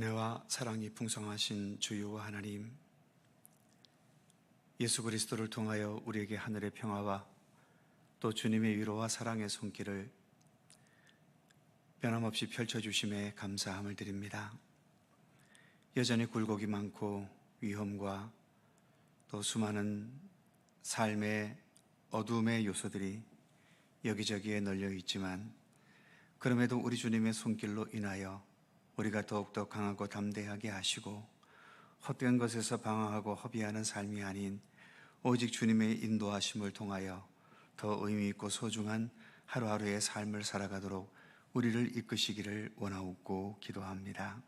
은혜와 사랑이 풍성하신 주유와 하나님, 예수 그리스도를 통하여 우리에게 하늘의 평화와 또 주님의 위로와 사랑의 손길을 변함없이 펼쳐주심에 감사함을 드립니다. 여전히 굴곡이 많고 위험과 또 수많은 삶의 어둠의 요소들이 여기저기에 널려 있지만 그럼에도 우리 주님의 손길로 인하여 우리가 더욱더 강하고 담대하게 하시고 헛된 것에서 방황하고 허비하는 삶이 아닌 오직 주님의 인도하심을 통하여 더 의미 있고 소중한 하루하루의 삶을 살아가도록 우리를 이끄시기를 원하옵고 기도합니다.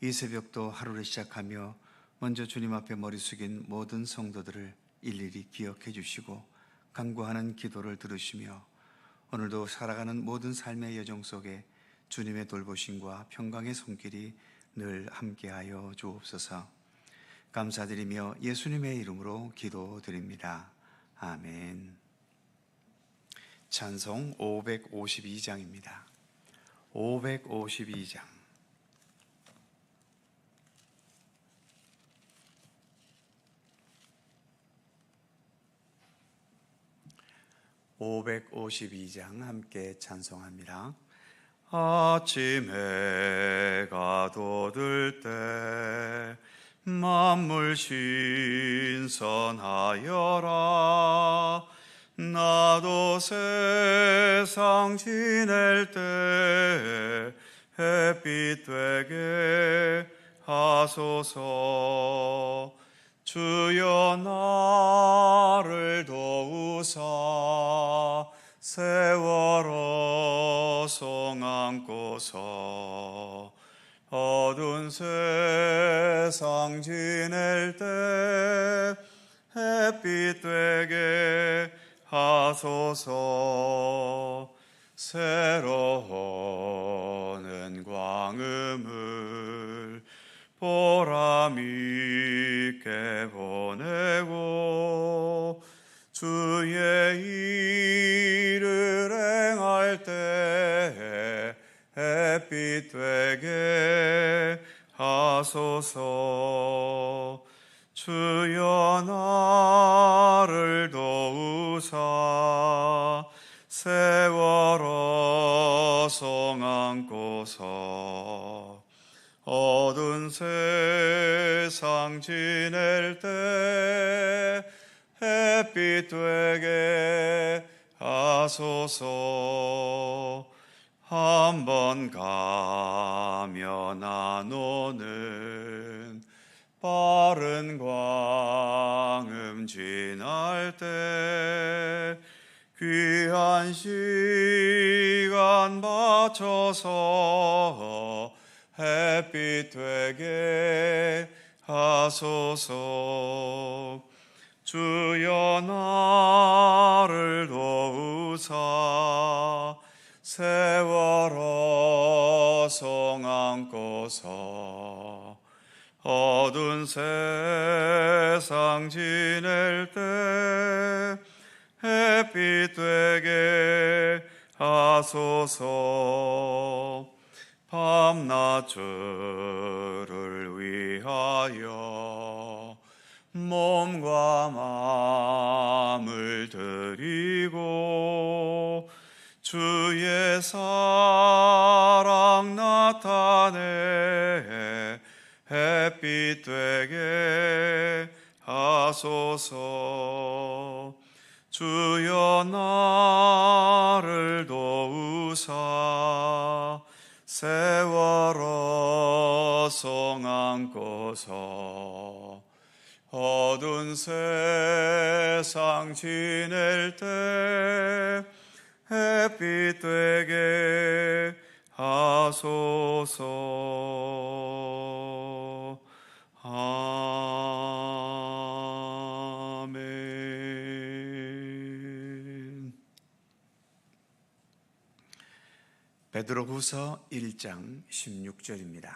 이 새벽도 하루를 시작하며 먼저 주님 앞에 머리 숙인 모든 성도들을 일일이 기억해 주시고 간구하는 기도를 들으시며 오늘도 살아가는 모든 삶의 여정 속에 주님의 돌보심과 평강의 손길이 늘 함께하여 주옵소서. 감사드리며 예수님의 이름으로 기도드립니다. 아멘. 찬송 552장입니다. 552장. (552장) 함께 찬송합니다. 아침 해가 돋을 때 만물 신선하여라. 나도 세상 지낼 때 햇빛 되게 하소서. 주여 나를 도우사 세월 호송 안고서 어두운 세상 지낼 때 햇빛 되게 하소서. 새로운 광음을 보람 있게 보내고 주의 일 햇빛 되게 하소서. 주여 나를 도우사. 세월호 송 안고서 어두운 세상 지낼 때 햇빛 되게 하소서 한 번 가며 나누는 빠른 광음 지날 때 귀한 시간 바쳐서 햇빛 되게 하소서. 주여 나를 도우사 세월호 송 안고서 어두운 세상 지낼 때 햇빛 되게 하소서. 밤낮 주를 위하여 몸과 마음을 드리고 주의 사랑 나타내 햇빛 되게 하소서. 주여 나를 도우사 세월호 송 안고서 어두운 세상 지낼 때 햇빛 되게 하소서 아멘 베드로후서 1장 16절입니다.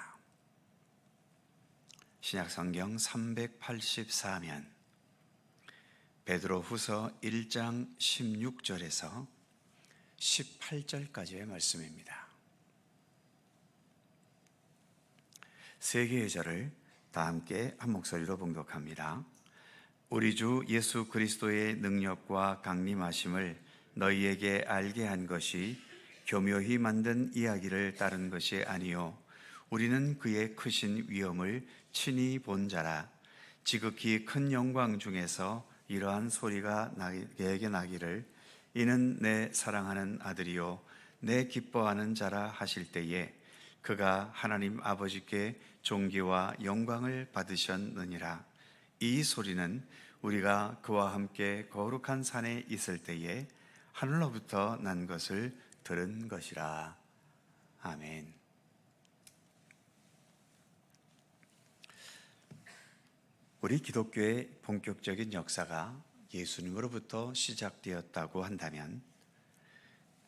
신약성경 384면 베드로후서 1장 16절에서 18절까지의 말씀입니다. 세 개의 절을 다 함께 한 목소리로 봉독합니다. 우리 주 예수 그리스도의 능력과 강림하심을 너희에게 알게 한 것이 교묘히 만든 이야기를 따른 것이 아니요 우리는 그의 크신 위엄을 친히 본 자라 지극히 큰 영광 중에서 이러한 소리가 나에게 나기를 이는 내 사랑하는 아들이요 내 기뻐하는 자라 하실 때에 그가 하나님 아버지께 존귀와 영광을 받으셨느니라 이 소리는 우리가 그와 함께 거룩한 산에 있을 때에 하늘로부터 난 것을 들은 것이라 아멘. 우리 기독교의 본격적인 역사가 예수님으로부터 시작되었다고 한다면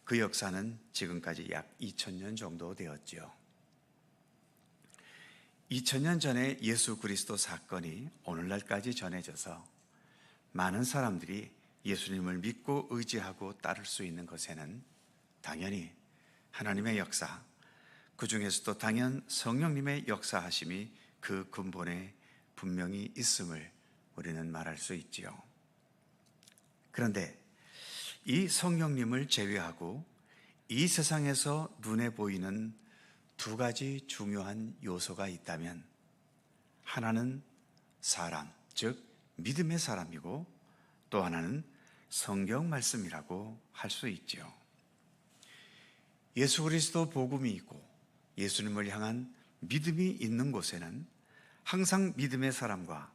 그 역사는 지금까지 약 2000년 정도 되었지요. 2000년 전에 예수 그리스도 사건이 오늘날까지 전해져서 많은 사람들이 예수님을 믿고 의지하고 따를 수 있는 것에는 당연히 하나님의 역사, 그 중에서도 당연 성령님의 역사하심이 그 근본에 분명히 있음을 우리는 말할 수 있지요. 그런데 이 성령님을 제외하고 이 세상에서 눈에 보이는 두 가지 중요한 요소가 있다면 하나는 사람, 즉 믿음의 사람이고 또 하나는 성경 말씀이라고 할 수 있지요. 예수 그리스도 복음이 있고 예수님을 향한 믿음이 있는 곳에는 항상 믿음의 사람과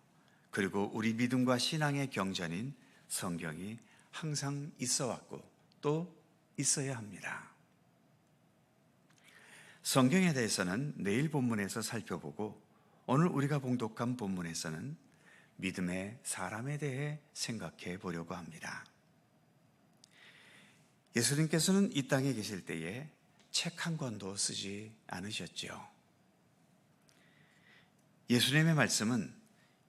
그리고 우리 믿음과 신앙의 경전인 성경이 항상 있어 왔고 또 있어야 합니다. 성경에 대해서는 내일 본문에서 살펴보고 오늘 우리가 봉독한 본문에서는 믿음의 사람에 대해 생각해 보려고 합니다. 예수님께서는 이 땅에 계실 때에 책 한 권도 쓰지 않으셨지요. 예수님의 말씀은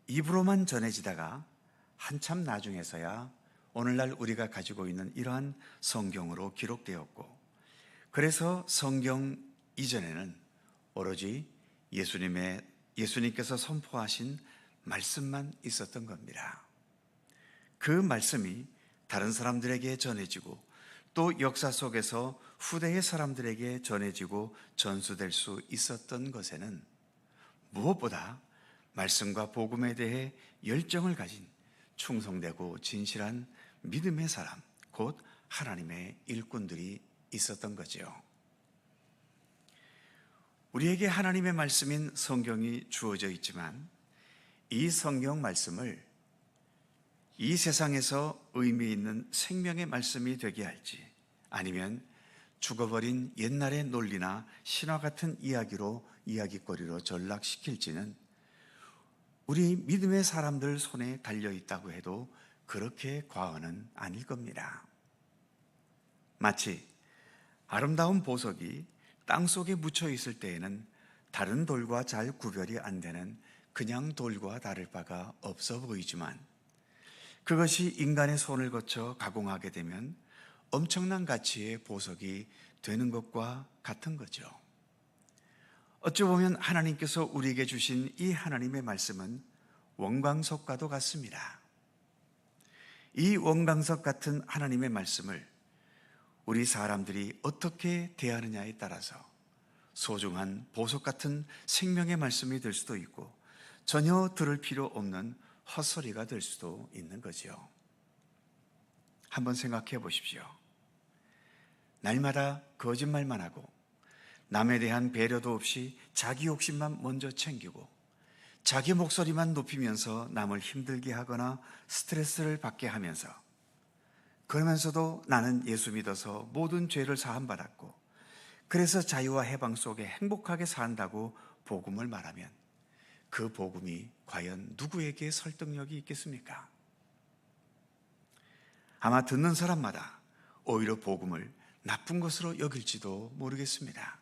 입으로만 전해지다가 한참 나중에서야 오늘날 우리가 가지고 있는 이러한 성경으로 기록되었고, 그래서 성경 이전에는 오로지 예수님의, 예수님께서 선포하신 말씀만 있었던 겁니다. 그 말씀이 다른 사람들에게 전해지고 또 역사 속에서 후대의 사람들에게 전해지고 전수될 수 있었던 것에는 무엇보다 말씀과 복음에 대해 열정을 가진 충성되고 진실한 믿음의 사람, 곧 하나님의 일꾼들이 있었던 거지요. 우리에게 하나님의 말씀인 성경이 주어져 있지만 이 성경 말씀을 이 세상에서 의미 있는 생명의 말씀이 되게 할지 아니면 죽어버린 옛날의 논리나 신화 같은 이야기로 이야기거리로 전락시킬지는 우리 믿음의 사람들 손에 달려 있다고 해도 그렇게 과언은 아닐 겁니다. 마치 아름다운 보석이 땅 속에 묻혀 있을 때에는 다른 돌과 잘 구별이 안 되는 그냥 돌과 다를 바가 없어 보이지만 그것이 인간의 손을 거쳐 가공하게 되면 엄청난 가치의 보석이 되는 것과 같은 거죠. 어찌 보면 하나님께서 우리에게 주신 이 하나님의 말씀은 원광석과도 같습니다. 이 원광석 같은 하나님의 말씀을 우리 사람들이 어떻게 대하느냐에 따라서 소중한 보석 같은 생명의 말씀이 될 수도 있고 전혀 들을 필요 없는 헛소리가 될 수도 있는 거지요. 한번 생각해 보십시오. 날마다 거짓말만 하고 남에 대한 배려도 없이 자기 욕심만 먼저 챙기고 자기 목소리만 높이면서 남을 힘들게 하거나 스트레스를 받게 하면서 그러면서도 나는 예수 믿어서 모든 죄를 사함받았고 그래서 자유와 해방 속에 행복하게 산다고 복음을 말하면 그 복음이 과연 누구에게 설득력이 있겠습니까? 아마 듣는 사람마다 오히려 복음을 나쁜 것으로 여길지도 모르겠습니다.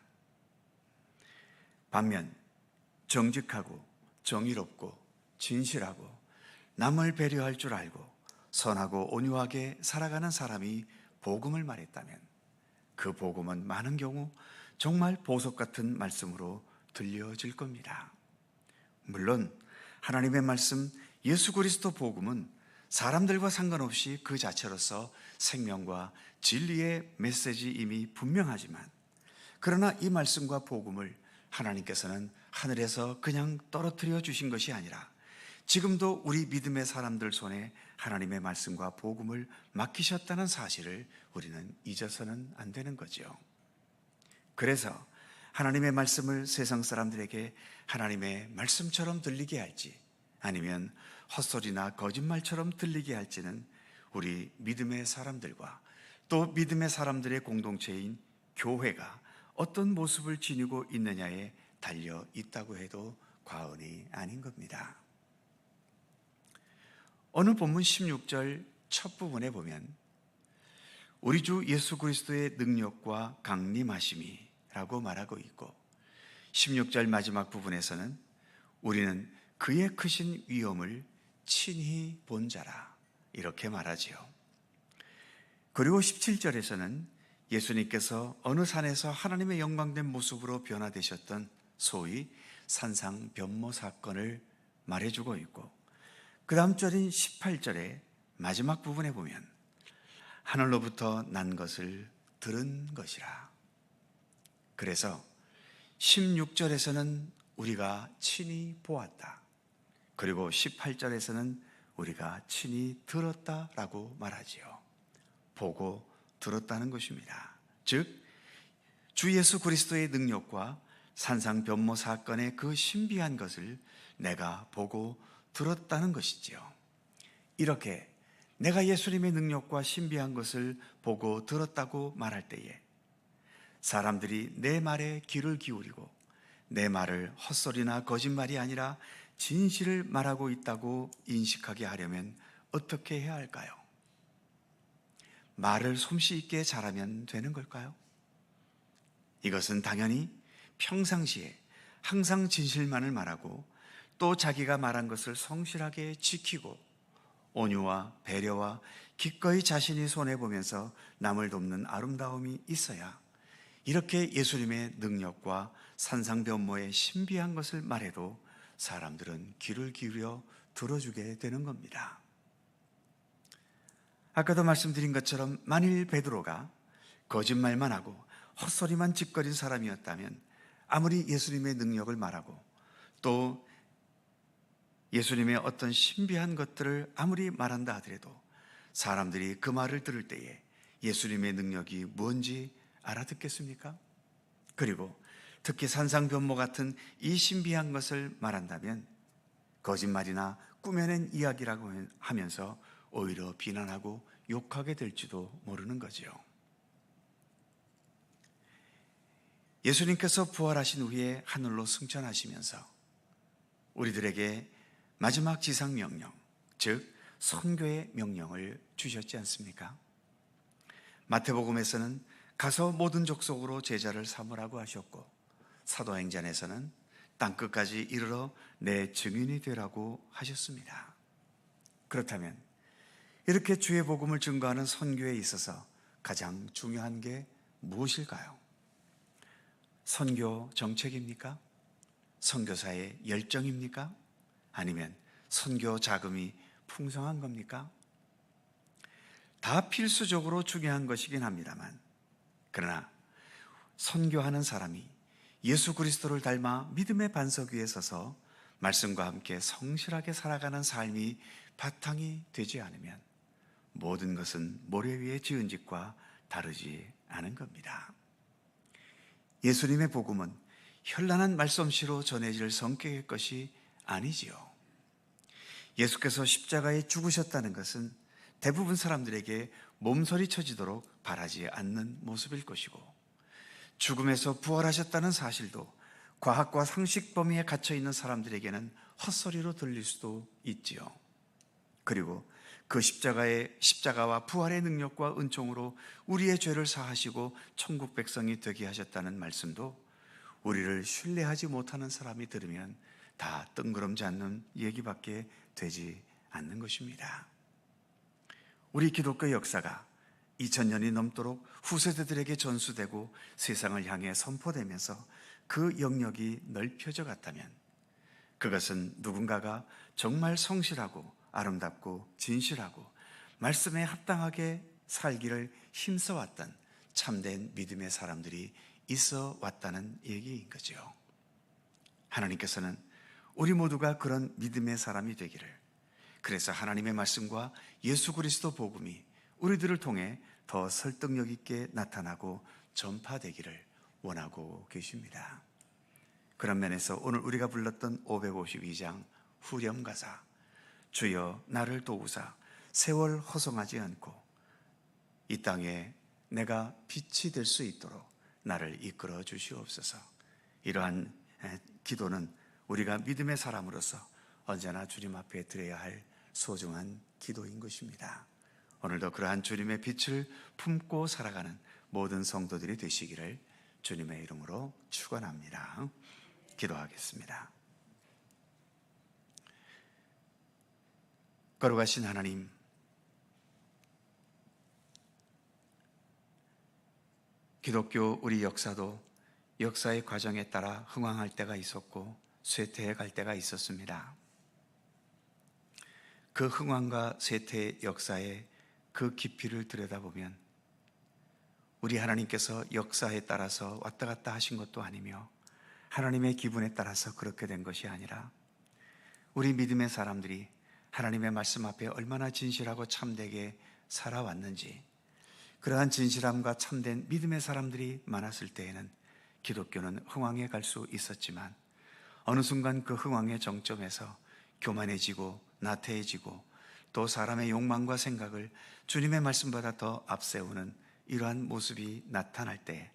반면 정직하고 정의롭고 진실하고 남을 배려할 줄 알고 선하고 온유하게 살아가는 사람이 복음을 말했다면 그 복음은 많은 경우 정말 보석 같은 말씀으로 들려질 겁니다. 물론 하나님의 말씀 예수 그리스도 복음은 사람들과 상관없이 그 자체로서 생명과 진리의 메시지임이 분명하지만 그러나 이 말씀과 복음을 하나님께서는 하늘에서 그냥 떨어뜨려 주신 것이 아니라 지금도 우리 믿음의 사람들 손에 하나님의 말씀과 복음을 맡기셨다는 사실을 우리는 잊어서는 안 되는 거죠. 그래서 하나님의 말씀을 세상 사람들에게 하나님의 말씀처럼 들리게 할지 아니면 헛소리나 거짓말처럼 들리게 할지는 우리 믿음의 사람들과 또 믿음의 사람들의 공동체인 교회가 어떤 모습을 지니고 있느냐에 달려 있다고 해도 과언이 아닌 겁니다. 어느 본문 16절 첫 부분에 보면 우리 주 예수 그리스도의 능력과 강림하심이라고 말하고 있고 16절 마지막 부분에서는 우리는 그의 크신 위엄을 친히 본 자라 이렇게 말하지요. 그리고 17절에서는 예수님께서 어느 산에서 하나님의 영광된 모습으로 변화되셨던 소위 산상 변모 사건을 말해주고 있고 그 다음 절인 18절의 마지막 부분에 보면 하늘로부터 난 것을 들은 것이라. 그래서 16절에서는 우리가 친히 보았다. 그리고 18절에서는 우리가 친히 들었다라고 말하지요. 보고 들었다는 것입니다. 즉, 주 예수 그리스도의 능력과 산상 변모 사건의 그 신비한 것을 내가 보고 들었다는 것이지요. 이렇게 내가 예수님의 능력과 신비한 것을 보고 들었다고 말할 때에 사람들이 내 말에 귀를 기울이고 내 말을 헛소리나 거짓말이 아니라 진실을 말하고 있다고 인식하게 하려면 어떻게 해야 할까요? 말을 솜씨 있게 잘하면 되는 걸까요? 이것은 당연히 평상시에 항상 진실만을 말하고 또 자기가 말한 것을 성실하게 지키고 온유와 배려와 기꺼이 자신이 손해보면서 남을 돕는 아름다움이 있어야 이렇게 예수님의 능력과 산상변모의 신비한 것을 말해도 사람들은 귀를 기울여 들어주게 되는 겁니다. 아까도 말씀드린 것처럼 만일 베드로가 거짓말만 하고 헛소리만 짓거린 사람이었다면 아무리 예수님의 능력을 말하고 또 예수님의 어떤 신비한 것들을 아무리 말한다 하더라도 사람들이 그 말을 들을 때에 예수님의 능력이 뭔지 알아듣겠습니까? 그리고 특히 산상변모 같은 이 신비한 것을 말한다면 거짓말이나 꾸며낸 이야기라고 하면서 오히려 비난하고 욕하게 될지도 모르는 거지요. 예수님께서 부활하신 후에 하늘로 승천하시면서 우리들에게 마지막 지상 명령, 즉 선교의 명령을 주셨지 않습니까? 마태복음에서는 가서 모든 족속으로 제자를 삼으라고 하셨고 사도행전에서는 땅 끝까지 이르러 내 증인이 되라고 하셨습니다. 그렇다면 이렇게 주의 복음을 증거하는 선교에 있어서 가장 중요한 게 무엇일까요? 선교 정책입니까? 선교사의 열정입니까? 아니면 선교 자금이 풍성한 겁니까? 다 필수적으로 중요한 것이긴 합니다만, 그러나 선교하는 사람이 예수 그리스도를 닮아 믿음의 반석 위에 서서 말씀과 함께 성실하게 살아가는 삶이 바탕이 되지 않으면 모든 것은 모래 위에 지은 집과 다르지 않은 겁니다. 예수님의 복음은 현란한 말솜씨로 전해질 성격의 것이 아니지요. 예수께서 십자가에 죽으셨다는 것은 대부분 사람들에게 몸서리 쳐지도록 바라지 않는 모습일 것이고 죽음에서 부활하셨다는 사실도 과학과 상식 범위에 갇혀 있는 사람들에게는 헛소리로 들릴 수도 있지요. 그리고 그 십자가의 십자가와 부활의 능력과 은총으로 우리의 죄를 사하시고 천국 백성이 되게 하셨다는 말씀도 우리를 신뢰하지 못하는 사람이 들으면 다 뜬구름지 않는 얘기밖에 되지 않는 것입니다. 우리 기독교 역사가 2000년이 넘도록 후세대들에게 전수되고 세상을 향해 선포되면서 그 영역이 넓혀져 갔다면 그것은 누군가가 정말 성실하고 아름답고 진실하고 말씀에 합당하게 살기를 힘써왔던 참된 믿음의 사람들이 있어 왔다는 얘기인 거죠. 하나님께서는 우리 모두가 그런 믿음의 사람이 되기를 그래서 하나님의 말씀과 예수 그리스도 복음이 우리들을 통해 더 설득력 있게 나타나고 전파되기를 원하고 계십니다. 그런 면에서 오늘 우리가 불렀던 552장 후렴 가사 주여 나를 도우사 세월 허송하지 않고 이 땅에 내가 빛이 될 수 있도록 나를 이끌어 주시옵소서. 이러한 기도는 우리가 믿음의 사람으로서 언제나 주님 앞에 드려야 할 소중한 기도인 것입니다. 오늘도 그러한 주님의 빛을 품고 살아가는 모든 성도들이 되시기를 주님의 이름으로 축원합니다. 기도하겠습니다. 거룩하신 하나님, 기독교 우리 역사도 역사의 과정에 따라 흥황할 때가 있었고 쇠퇴해 갈 때가 있었습니다. 그 흥황과 쇠퇴의 역사의 그 깊이를 들여다보면 우리 하나님께서 역사에 따라서 왔다 갔다 하신 것도 아니며 하나님의 기분에 따라서 그렇게 된 것이 아니라 우리 믿음의 사람들이 하나님의 말씀 앞에 얼마나 진실하고 참되게 살아왔는지 그러한 진실함과 참된 믿음의 사람들이 많았을 때에는 기독교는 흥왕에 갈 수 있었지만 어느 순간 그 흥왕의 정점에서 교만해지고 나태해지고 또 사람의 욕망과 생각을 주님의 말씀보다 더 앞세우는 이러한 모습이 나타날 때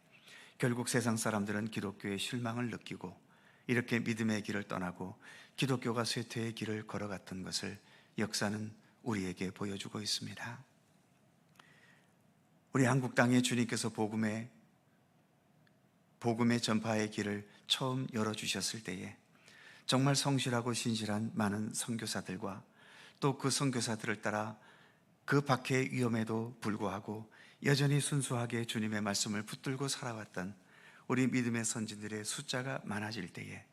결국 세상 사람들은 기독교의 실망을 느끼고 이렇게 믿음의 길을 떠나고 기독교가 쇠퇴의 길을 걸어갔던 것을 역사는 우리에게 보여주고 있습니다. 우리 한국 땅에 주님께서 복음의 복음의 전파의 길을 처음 열어 주셨을 때에 정말 성실하고 신실한 많은 선교사들과 또 그 선교사들을 따라 그 박해의 위험에도 불구하고 여전히 순수하게 주님의 말씀을 붙들고 살아왔던 우리 믿음의 선진들의 숫자가 많아질 때에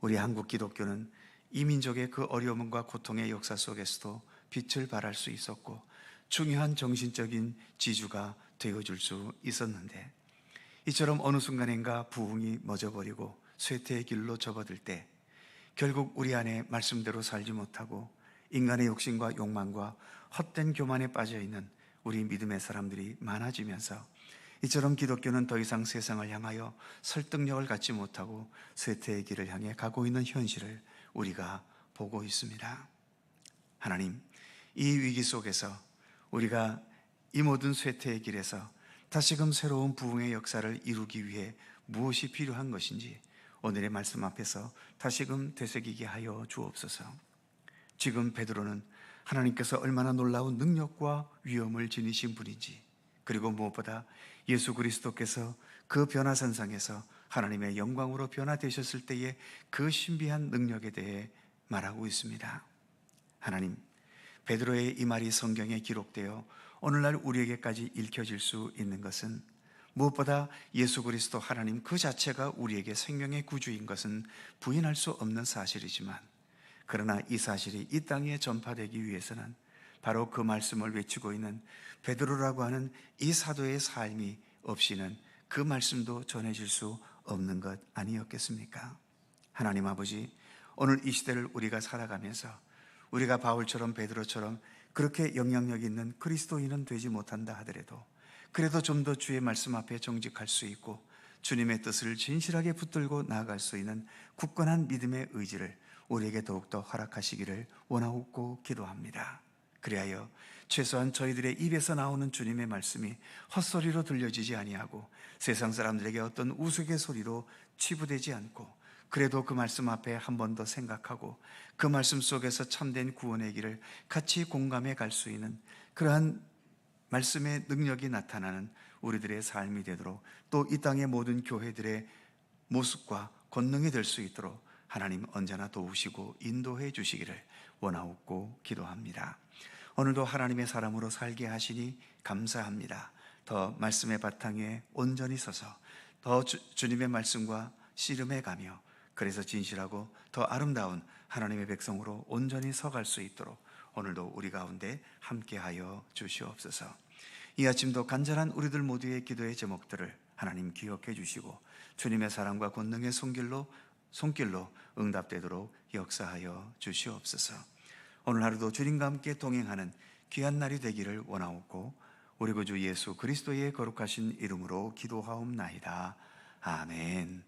우리 한국 기독교는 이 민족의 그 어려움과 고통의 역사 속에서도 빛을 발할 수 있었고 중요한 정신적인 지주가 되어줄 수 있었는데 이처럼 어느 순간인가 부흥이 멎어버리고 쇠퇴의 길로 접어들 때 결국 우리 안에 말씀대로 살지 못하고 인간의 욕심과 욕망과 헛된 교만에 빠져 있는 우리 믿음의 사람들이 많아지면서 이처럼 기독교는 더 이상 세상을 향하여 설득력을 갖지 못하고 쇠퇴의 길을 향해 가고 있는 현실을 우리가 보고 있습니다. 하나님, 이 위기 속에서 우리가 이 모든 쇠퇴의 길에서 다시금 새로운 부흥의 역사를 이루기 위해 무엇이 필요한 것인지 오늘의 말씀 앞에서 다시금 되새기게 하여 주옵소서. 지금 베드로는 하나님께서 얼마나 놀라운 능력과 위엄을 지니신 분인지 그리고 무엇보다 예수 그리스도께서 그 변화선상에서 하나님의 영광으로 변화되셨을 때의 그 신비한 능력에 대해 말하고 있습니다. 하나님, 베드로의 이 말이 성경에 기록되어 오늘날 우리에게까지 읽혀질 수 있는 것은 무엇보다 예수 그리스도 하나님 그 자체가 우리에게 생명의 구주인 것은 부인할 수 없는 사실이지만 그러나 이 사실이 이 땅에 전파되기 위해서는 바로 그 말씀을 외치고 있는 베드로라고 하는 이 사도의 삶이 없이는 그 말씀도 전해질 수 없는 것 아니었겠습니까? 하나님 아버지, 오늘 이 시대를 우리가 살아가면서 우리가 바울처럼 베드로처럼 그렇게 영향력 있는 그리스도인은 되지 못한다 하더라도 그래도 좀 더 주의 말씀 앞에 정직할 수 있고 주님의 뜻을 진실하게 붙들고 나아갈 수 있는 굳건한 믿음의 의지를 우리에게 더욱더 허락하시기를 원하고 기도합니다. 그리하여 최소한 저희들의 입에서 나오는 주님의 말씀이 헛소리로 들려지지 아니하고 세상 사람들에게 어떤 우스갯소리로 치부되지 않고 그래도 그 말씀 앞에 한 번 더 생각하고 그 말씀 속에서 참된 구원의 길을 같이 공감해 갈 수 있는 그러한 말씀의 능력이 나타나는 우리들의 삶이 되도록 또 이 땅의 모든 교회들의 모습과 권능이 될 수 있도록 하나님 언제나 도우시고 인도해 주시기를 원하옵고 기도합니다. 오늘도 하나님의 사람으로 살게 하시니 감사합니다. 더 말씀의 바탕에 온전히 서서 더 주, 주님의 말씀과 씨름해 가며 그래서 진실하고 더 아름다운 하나님의 백성으로 온전히 서갈 수 있도록 오늘도 우리 가운데 함께하여 주시옵소서. 이 아침도 간절한 우리들 모두의 기도의 제목들을 하나님 기억해 주시고 주님의 사랑과 권능의 손길로 손길로 응답되도록 역사하여 주시옵소서. 오늘 하루도 주님과 함께 동행하는 귀한 날이 되기를 원하옵고 우리 구주 예수 그리스도의 거룩하신 이름으로 기도하옵나이다. 아멘.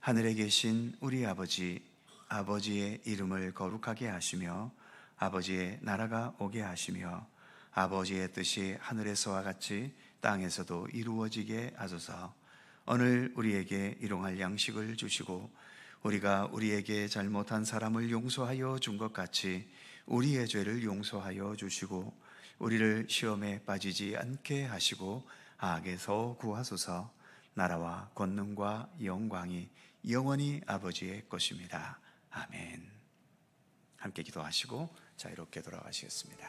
하늘에 계신 우리 아버지 아버지의 이름을 거룩하게 하시며 아버지의 나라가 오게 하시며 아버지의 뜻이 하늘에서와 같이 땅에서도 이루어지게 하소서. 오늘 우리에게 일용할 양식을 주시고 우리가 우리에게 잘못한 사람을 용서하여 준 것 같이 우리의 죄를 용서하여 주시고 우리를 시험에 빠지지 않게 하시고 악에서 구하소서. 나라와 권능과 영광이 영원히 아버지의 것입니다. 아멘. 함께 기도하시고 자유롭게 돌아가시겠습니다.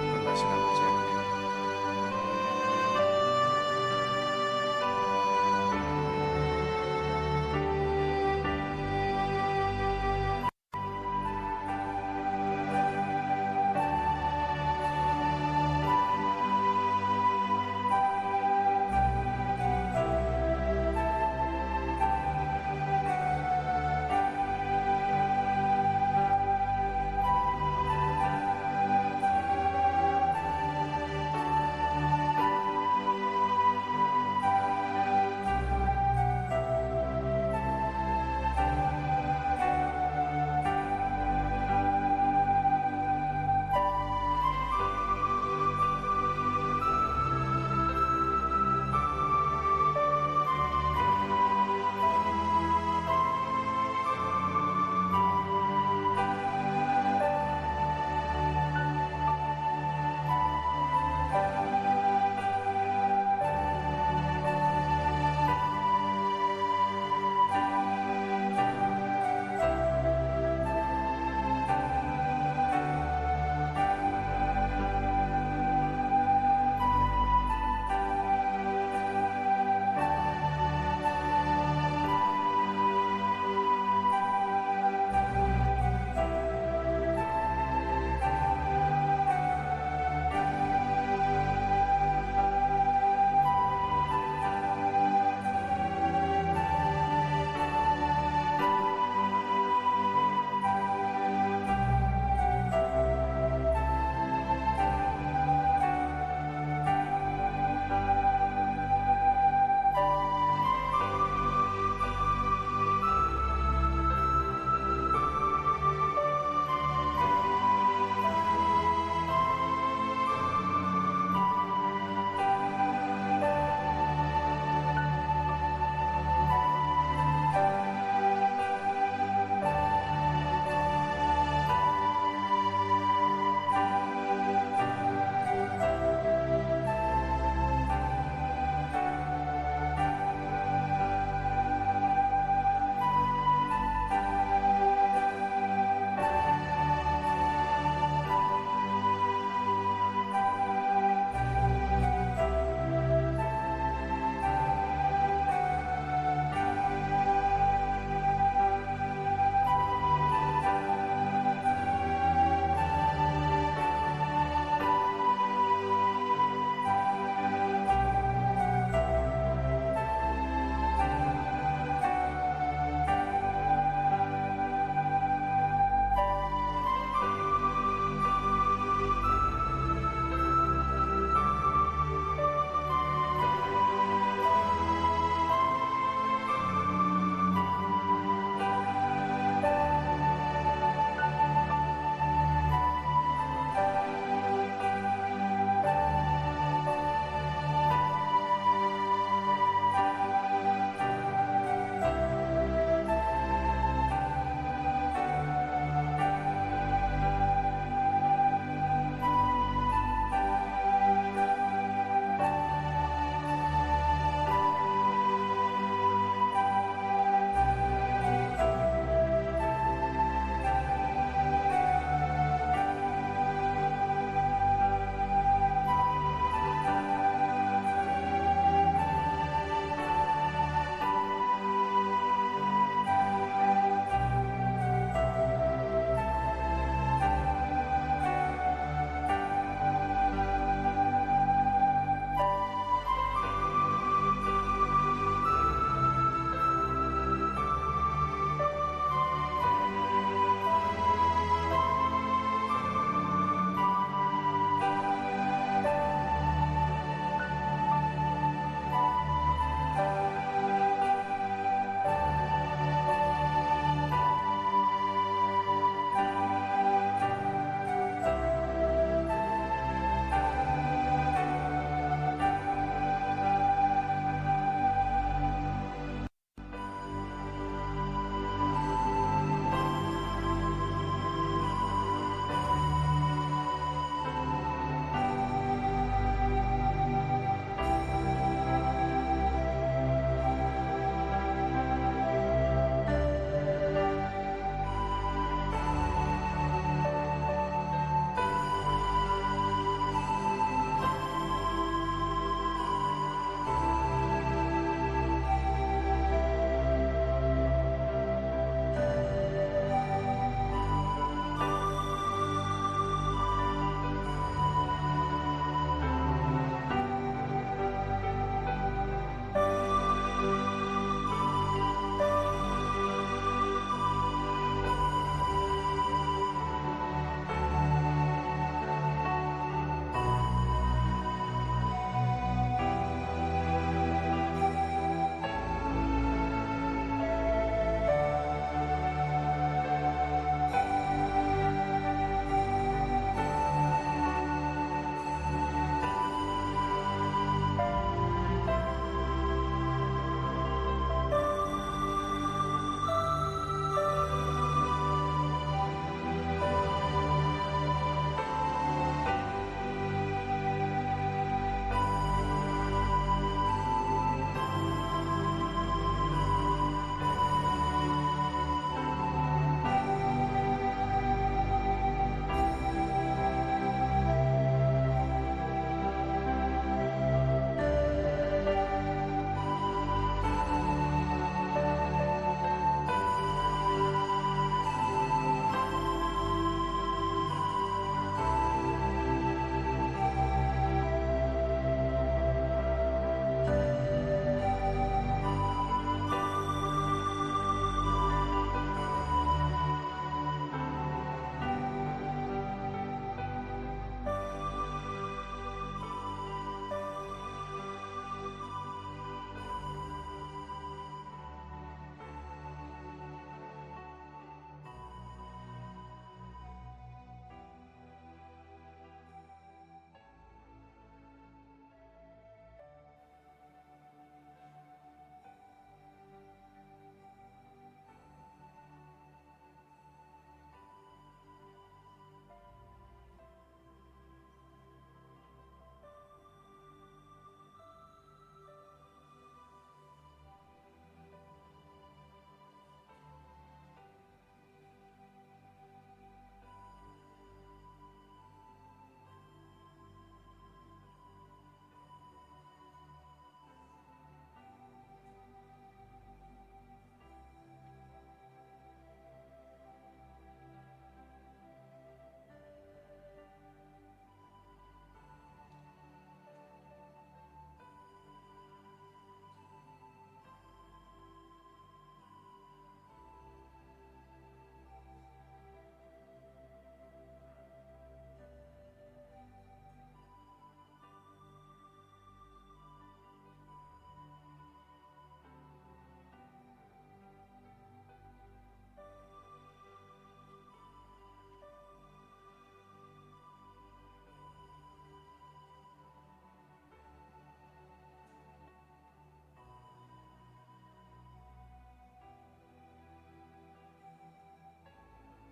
돌아가시는